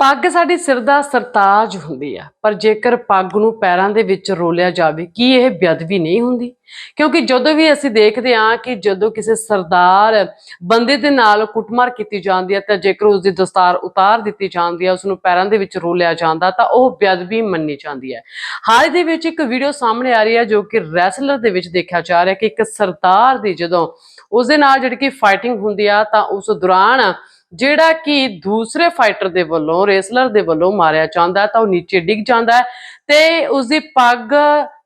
ਪੱਗ ਸਾਡੀ ਸਿਰ ਦਾ ਸਰਤਾਜ ਹੁੰਦੀ ਆ, ਪਰ ਜੇਕਰ ਪੱਗ ਨੂੰ ਪੈਰਾਂ ਦੇ ਵਿੱਚ ਰੋਲਿਆ ਜਾਵੇ, ਕੀ ਇਹ ਬੇਅਦਬੀ ਨਹੀਂ ਹੁੰਦੀ? ਕਿਉਂਕਿ ਜਦੋਂ ਵੀ ਅਸੀਂ ਦੇਖਦੇ ਹਾਂ ਕਿ ਜਦੋਂ ਕਿਸੇ ਸਰਦਾਰ ਬੰਦੇ ਦੇ ਨਾਲ ਕੁੱਟਮਾਰ ਕੀਤੀ ਜਾਂਦੀ ਹੈ ਤਾਂ ਜੇਕਰ ਉਸ ਦੀ ਦਸਤਾਰ ਉਤਾਰ ਦਿੱਤੀ ਜਾਂਦੀ ਹੈ ਉਸ ਨੂੰ ਪੈਰਾਂ ਦੇ ਵਿੱਚ ਰੋਲਿਆ ਜਾਂਦਾ, ਤਾਂ ਉਹ ਬੇਅਦਬੀ ਮੰਨੀ ਜਾਂਦੀ ਹੈ। ਹਾਲ ਦੇ ਵਿੱਚ ਇੱਕ ਵੀਡੀਓ ਸਾਹਮਣੇ ਆ ਰਹੀ ਹੈ ਜੋ ਕਿ ਰੈਸਲਰ ਦੇ ਵਿੱਚ ਦੇਖਿਆ ਜਾ ਰਿਹਾ ਕਿ ਇੱਕ ਸਰਦਾਰ ਦੀ ਜਦੋਂ ਉਸ ਦੇ ਨਾਲ ਜਿਹੜੀ ਕਿ ਫਾਈਟਿੰਗ ਹੁੰਦੀ ਆ, ਤਾਂ ਉਸ ਦੌਰਾਨ ਜਿਹੜਾ ਕਿ ਦੂਸਰੇ ਫਾਈਟਰ ਦੇ ਵੱਲੋਂ ਰੇਸਲਰ ਦੇ ਵੱਲੋਂ ਮਾਰਿਆ ਜਾਂਦਾ ਤਾਂ ਉਹ ਨੀਚੇ ਡਿੱਗ ਜਾਂਦਾ ਹੈ ਤੇ ਉਸ ਦੀ ਪੱਗ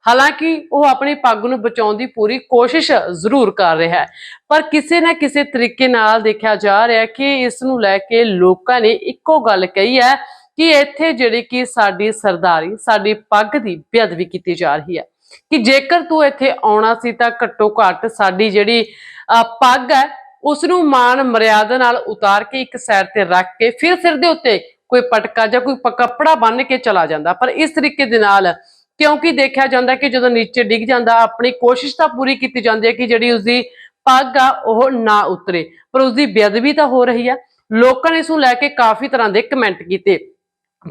ਹਾਲਾਂਕਿ ਉਹ ਆਪਣੀ ਪੱਗ ਨੂੰ ਬਚਾਉਣ ਦੀ ਪੂਰੀ ਕੋਸ਼ਿਸ਼ ਜ਼ਰੂਰ ਕਰ ਰਿਹਾ ਹੈ। ਪਰ ਕਿਸੇ ਨਾ ਕਿਸੇ ਤਰੀਕੇ ਨਾਲ ਦੇਖਿਆ ਜਾ ਰਿਹਾ ਕਿ ਇਸ ਨੂੰ ਲੈ ਕੇ ਲੋਕਾਂ ਨੇ ਇੱਕੋ ਗੱਲ ਕਹੀ ਹੈ ਕਿ ਇੱਥੇ ਜਿਹੜੀ ਕਿ ਸਾਡੀ ਸਰਦਾਰੀ ਸਾਡੀ ਪੱਗ ਦੀ ਬੇਅਦਬੀ ਕੀਤੀ ਜਾ ਰਹੀ ਹੈ। ਕਿ ਜੇਕਰ ਤੂੰ ਇੱਥੇ ਆਉਣਾ ਸੀ ਤਾਂ ਘੱਟੋ ਘੱਟ ਸਾਡੀ ਜਿਹੜੀ ਅਹ, ਪੱਗ ਹੈ ਉਸ ਨੂੰ ਮਾਨ ਮਰਿਆਦਾ ਨਾਲ ਉਤਾਰ ਕੇ ਇੱਕ ਸਾਈਡ ਤੇ ਰੱਖ ਕੇ ਫਿਰ ਸਿਰ ਦੇ ਉੱਤੇ ਕੋਈ ਪਟਕਾ ਜਾਂ ਕੋਈ ਕੱਪੜਾ ਬੰਨ੍ਹ ਕੇ ਚਲਾ ਜਾਂਦਾ। ਪਰ ਇਸ ਤਰੀਕੇ ਦੇ ਨਾਲ ਕਿਉਂਕਿ ਦੇਖਿਆ ਜਾਂਦਾ ਕਿ ਜਦੋਂ ਨੀਚੇ ਡਿੱਗ ਜਾਂਦਾ, ਆਪਣੀ ਕੋਸ਼ਿਸ਼ ਤਾਂ ਪੂਰੀ ਕੀਤੀ ਜਾਂਦੀ ਹੈ ਕਿ ਜਿਹੜੀ ਉਸਦੀ ਪੱਗ ਆ, ਉਹ ਨਾ ਉਤਰੇ। ਪਰ ਉਸਦੀ ਬੇਅਦਬੀ ਤਾਂ ਹੋ ਰਹੀ ਆ ਲੋਕਾਂ ਨੇ ਇਸ ਨੂੰ ਲੈ ਕੇ ਕਾਫੀ ਤਰ੍ਹਾਂ ਦੇ ਕਮੈਂਟ ਕੀਤੇ।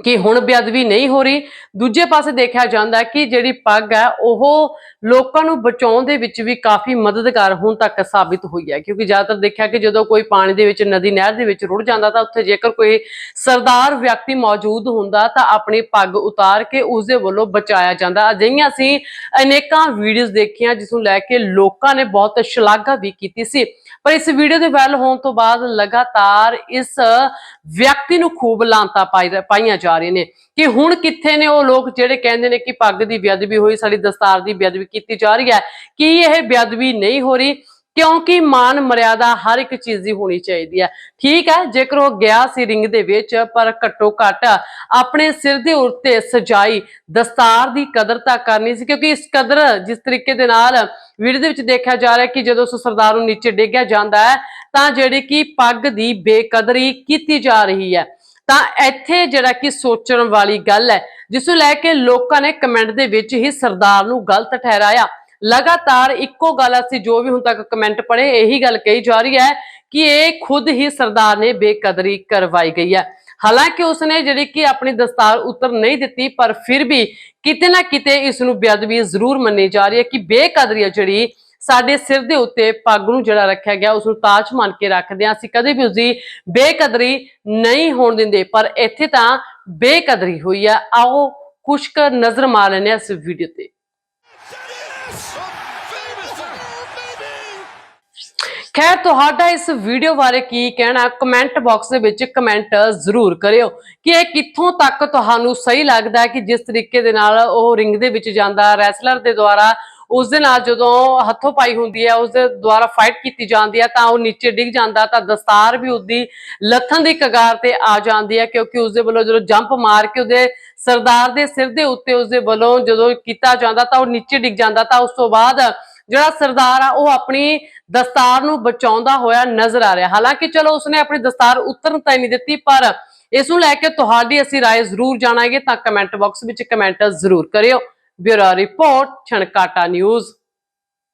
ਕਿ ਹੁਣ ਬੇਅਦਬੀ ਨਹੀਂ ਹੋ ਰਹੀ। ਦੂਜੇ ਪਾਸੇ ਦੇਖਿਆ ਜਾਂਦਾ ਕਿ ਜਿਹੜੀ ਪੱਗ ਹੈ, ਉਹ ਲੋਕਾਂ ਨੂੰ ਬਚਾਉਣ ਦੇ ਵਿੱਚ ਵੀ ਕਾਫੀ ਮਦਦਗਾਰ ਹੁਣ ਤੱਕ ਸਾਬਿਤ ਹੋਈ ਹੈ। ਕਿਉਂਕਿ ਜ਼ਿਆਦਾਤਰ ਦੇਖਿਆ ਕਿ ਜਦੋਂ ਕੋਈ ਪਾਣੀ ਦੇ ਵਿੱਚ, ਨਦੀ, ਨਹਿਰ ਦੇ ਵਿੱਚ ਰੁੜ ਜਾਂਦਾ ਤਾਂ ਉੱਥੇ ਜੇਕਰ ਕੋਈ ਸਰਦਾਰ ਵਿਅਕਤੀ ਮੌਜੂਦ ਹੁੰਦਾ ਤਾਂ ਆਪਣੀ ਪੱਗ ਉਤਾਰ ਕੇ ਉਸ ਦੇ ਵੱਲੋਂ ਬਚਾਇਆ ਜਾਂਦਾ। ਅਜਿਹੀਆਂ ਅਸੀਂ ਅਨੇਕਾਂ ਵੀਡੀਓਜ਼ ਦੇਖੀਆਂ ਜਿਸ ਨੂੰ ਲੈ ਕੇ ਲੋਕਾਂ ਨੇ ਬਹੁਤ ਸ਼ਲਾਘਾ ਵੀ ਕੀਤੀ ਸੀ। ਪਰ ਇਸ ਵੀਡੀਓ ਦੇ ਵਾਇਰਲ ਹੋਣ ਤੋਂ ਬਾਅਦ ਲਗਾਤਾਰ ਇਸ ਵਿਅਕਤੀ ਨੂੰ ਖੂਬ ਲਾਂਤਾ ਪਾਈ- ਪਾਈਆਂ ਜਾ ਰਹੀਆਂ ਨੇ ਕਿ ਹੁਣ ਕਿੱਥੇ ਨੇ ਉਹ ਲੋਕ ਜਿਹੜੇ ਕਹਿੰਦੇ ਨੇ ਕਿ ਪੱਗ ਦੀ ਬੇਅਦਬੀ ਹੋਈ, ਸਾਡੀ ਦਸਤਾਰ ਦੀ ਬੇਅਦਬੀ ਕੀਤੀ ਜਾ ਰਹੀ ਹੈ, ਕੀ ਇਹ ਬੇਅਦਬੀ ਨਹੀਂ ਹੋ ਰਹੀ? ਕਿਉਂਕਿ ਮਾਨ ਮਰਿਆਦਾ ਹਰ ਇੱਕ ਚੀਜ਼ ਦੀ ਹੋਣੀ ਚਾਹੀਦੀ ਹੈ। ਠੀਕ ਹੈ, ਜੇਕਰ ਉਹ ਗਿਆ ਸੀ ਰਿੰਗ ਦੇ ਵਿੱਚ, ਪਰ ਘੱਟੋ ਘੱਟ ਆਪਣੇ ਸਿਰ ਦੇ ਉੱਤੇ ਸਜਾਈ ਦਸਤਾਰ ਦੀ ਕਦਰ ਤਾਂ ਕਰਨੀ ਸੀ, ਕਿਉਂਕਿ ਇਸ ਕਦਰ ਜਿਸ ਤਰੀਕੇ ਦੇ ਨਾਲ ਵੀਡੀਓ ਦੇ ਵਿੱਚ ਦੇਖਿਆ ਜਾ ਰਿਹਾ ਕਿ ਜਦੋਂ ਉਸ ਸਰਦਾਰ ਨੂੰ ਨੀਚੇ ਡੇਗਿਆ ਜਾਂਦਾ ਹੈ, ਤਾਂ ਜਿਹੜੀ ਕਿ ਪੱਗ ਦੀ ਬੇਕਦਰੀ ਕੀਤੀ ਜਾ ਰਹੀ ਹੈ। ਤਾਂ ਇੱਥੇ ਜਿਹੜਾ ਕਿ ਸੋਚਣ ਵਾਲੀ ਗੱਲ ਹੈ, ਜਿਸ ਨੂੰ ਲੈ ਕੇ ਲੋਕਾਂ ਨੇ ਕਮੈਂਟ ਦੇ ਵਿੱਚ ਹੀ ਸਰਦਾਰ ਨੂੰ ਗਲਤ ਠਹਿਰਾਇਆ। ਲਗਾਤਾਰ ਇੱਕੋ ਗੱਲ ਅਸੀਂ ਜੋ ਵੀ ਹੁਣ ਤੱਕ ਕਮੈਂਟ ਪੜ੍ਹੇ, ਇਹੀ ਗੱਲ ਕਹੀ ਜਾ ਰਹੀ ਹੈ ਕਿ ਇਹ ਖੁਦ ਹੀ ਸਰਦਾਰ ਨੇ ਬੇਕਦਰੀ ਕਰਵਾਈ ਗਈ ਹੈ। ਹਾਲਾਂਕਿ ਉਸਨੇ ਜਿਹੜੀ ਕਿ ਆਪਣੀ ਦਸਤਾਰ ਉਤਰ ਨਹੀਂ ਦਿੱਤੀ, ਪਰ ਫਿਰ ਵੀ ਕਿਤੇ ਨਾ ਕਿਤੇ ਇਸ ਨੂੰ ਬੇਅਦਬੀ ਜ਼ਰੂਰ ਮੰਨੀ ਜਾ ਰਹੀ ਹੈ ਕਿ ਬੇਕਦਰੀ ਹੈ ਜਿਹੜੀ ਸਾਡੇ ਸਿਰ ਦੇ ਉੱਤੇ ਪੱਗ ਨੂੰ ਜਿਹੜਾ ਰੱਖਿਆ ਗਿਆ ਉਸ ਨੂੰ ਤਾਜ ਮੰਨ ਕੇ ਰੱਖਦੇ ਹਾਂ। ਅਸੀਂ ਕਦੇ ਵੀ ਉਸਦੀ ਬੇਕਦਰੀ ਨਹੀਂ ਹੋਣ ਦਿੰਦੇ, ਪਰ ਇੱਥੇ ਤਾਂ ਬੇਕਦਰੀ ਹੋਈ ਹੈ ਆਓ ਕੁਛ ਕੁ ਨਜ਼ਰ ਮਾਰ ਲੈਂਦੇ ਇਸ ਵੀਡੀਓ ਤੇ। ਖੈਰ, ਤੁਹਾਡਾ ਇਸ ਵੀਡੀਓ ਬਾਰੇ ਕੀ ਕਹਿਣਾ? ਕਮੈਂਟ ਬਾਕਸ ਦੇ ਵਿੱਚ ਕਮੈਂਟ ਜ਼ਰੂਰ ਕਰਿਓ ਕਿ ਇਹ ਕਿੱਥੋਂ ਤੱਕ ਤੁਹਾਨੂੰ ਸਹੀ ਲੱਗਦਾ ਹੈ ਕਿ ਜਿਸ ਤਰੀਕੇ ਦੇ ਨਾਲ ਉਹ ਰਿੰਗ ਦੇ ਵਿੱਚ ਜਾਂਦਾ ਰੈਸਲਰ ਦੇ ਦੁਆਰਾ ਉਸ ਦੇ ਨਾਲ ਜਦੋਂ ਹੱਥੋਂ ਪਾਈ ਹੁੰਦੀ ਹੈ ਉਸ ਦੇ ਦੁਆਰਾ ਫਾਈਟ ਕੀਤੀ ਜਾਂਦੀ ਹੈ ਤਾਂ ਉਹ ਨੀਚੇ ਡਿੱਗ ਜਾਂਦਾ ਤਾਂ ਦਸਤਾਰ ਵੀ ਉਹਦੀ ਲੱਥਣ ਦੀ ਕਗਾਰ ਤੇ ਆ ਜਾਂਦੀ ਹੈ ਕਿਉਂਕਿ ਉਸ ਦੇ ਵੱਲੋਂ ਜਦੋਂ ਜੰਪ ਮਾਰ ਕੇ ਉਹਦੇ ਸਰਦਾਰ ਦੇ ਸਿਰ ਦੇ ਉੱਤੇ ਉਸ ਦੇ ਵੱਲੋਂ ਜਦੋਂ ਕੀਤਾ ਜਾਂਦਾ ਤਾਂ ਉਹ ਨੀਚੇ ਡਿੱਗ ਜਾਂਦਾ ਤਾਂ ਉਸ ਤੋਂ ਬਾਅਦ ਜਿਹੜਾ ਸਰਦਾਰ ਆ ਉਹ ਆਪਣੀ ਦਸਤਾਰ ਨੂੰ ਬਚਾਉਂਦਾ ਹੋਇਆ ਨਜ਼ਰ ਆ ਰਿਹਾ ਹਾਲਾਂਕਿ ਚਲੋ ਉਸਨੇ ਆਪਣੀ ਦਸਤਾਰ ਉਤਰਨ ਤਾਂ ਨਹੀਂ ਦਿੱਤੀ ਪਰ ਇਸ ਨੂੰ ਲੈ ਕੇ ਤੁਹਾਡੀ ਅਸੀਂ رائے ਜ਼ਰੂਰ ਜਾਣਾਂਗੇ ਤਾਂ ਕਮੈਂਟ ਬਾਕਸ ਵਿੱਚ ਕਮੈਂਟ ਜ਼ਰੂਰ ਕਰਿਓ Bureau report Chhankata news.